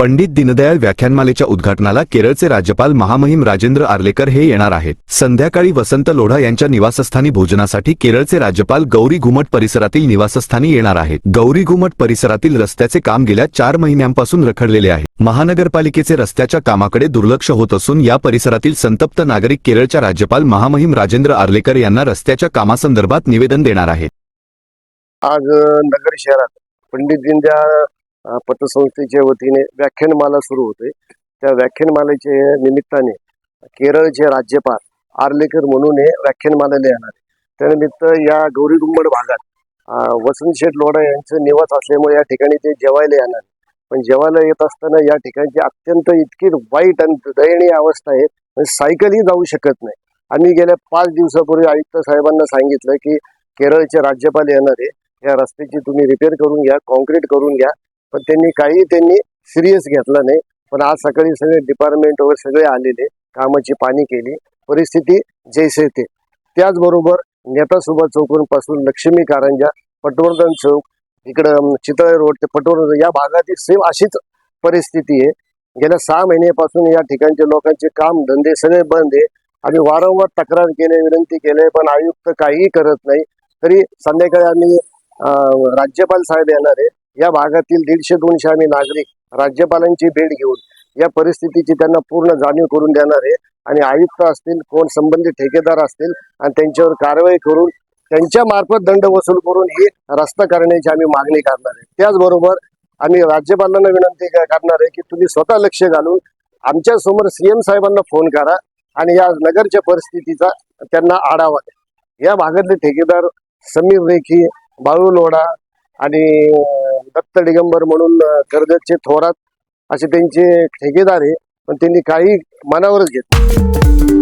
पंडित दीनदयाळ व्याख्यानमालेच्या उद्घाटनाला केरळचे राज्यपाल महामहिम राजेंद्र आर्लेकर हे येणार आहेत. संध्याकाळी वसंत लोढा यांच्या निवासस्थानी भोजनासाठी केरळचे राज्यपाल गौरी घुमट परिसरातील निवासस्थानी येणार आहेत. गौरी घुमट परिसरातील रस्त्याचे काम गेल्या चार महिन्यांपासून रखडलेले आहे. महानगरपालिकेचे रस्त्याच्या कामाकडे दुर्लक्ष होत असून या परिसरातील संतप्त नागरिक केरळच्या राज्यपाल महामहिम राजेंद्र आर्लेकर यांना रस्त्याच्या कामासंदर्भात निवेदन देणार आहेत. आज नगर शहरात पंडित दीनदयाळ पतसंस्थेच्या वतीने व्याख्यानमाला सुरू होते त्या व्याख्यानमालेच्या निमित्ताने केरळचे राज्यपाल आर्लेकर म्हणून हे व्याख्यानमाला येणार त्यानिमित्त या गौरी गुंबड भागात वसंत शेठ लोढा यांचं निवास असल्यामुळे या ठिकाणी ते जेवायला येणार पण जेवायला येत असताना या ठिकाणची अत्यंत इतकी वाईट आणि दयनीय अवस्था आहे म्हणजे सायकलही जाऊ शकत नाही. आम्ही गेल्या पाच दिवसापूर्वी आयुक्त साहेबांना सांगितलं की केरळचे राज्यपाल येणार आहे. या रस्त्याची तुम्ही रिपेअर करून घ्या कॉन्क्रीट करून घ्या. पण त्यांनी काही त्यांनी सिरियस घेतला नाही. पण आज सकाळी सगळे डिपार्टमेंट वगैरे सगळे आलेले कामाची पाणी केली. परिस्थिती जैसे ते त्याचबरोबर नेता सुभाष चौकांपासून लक्ष्मी कारंजा पटवर्धन चौक इकडं चितळे रोड ते पटवर्धन या भागातील सेम अशीच परिस्थिती आहे. गेल्या सहा महिन्यापासून या ठिकाणचे लोकांचे काम धंदे सगळे बंद आहे. आम्ही वारंवार तक्रार केले विनंती केले पण आयुक्त काहीही करत नाही. तरी संध्याकाळी आम्ही राज्यपाल साहेब येणार आहे. या भागातील दीडशे दोनशे आम्ही नागरिक राज्यपालांची भेट घेऊन या परिस्थितीची त्यांना पूर्ण जाणीव करून देणार आहे. आणि आयुक्त असतील कोण संबंधित ठेकेदार असतील आणि त्यांच्यावर कारवाई करून त्यांच्या मार्फत दंड वसूल करून ही रस्ता करण्याची आम्ही मागणी करणार आहे. त्याचबरोबर आम्ही राज्यपालांना विनंती करणार आहे की तुम्ही स्वतः लक्ष घालून आमच्यासमोर सीएम साहेबांना फोन करा आणि या नगरच्या परिस्थितीचा त्यांना आढावा द्या. या भागातले ठेकेदार समीर रेखी बाळू लोढा आणि दत्त दिगंबर म्हणून कर्जतचे थोरात असे त्यांचे ठेकेदार आहे. पण त्यांनी काही मनावरच घेत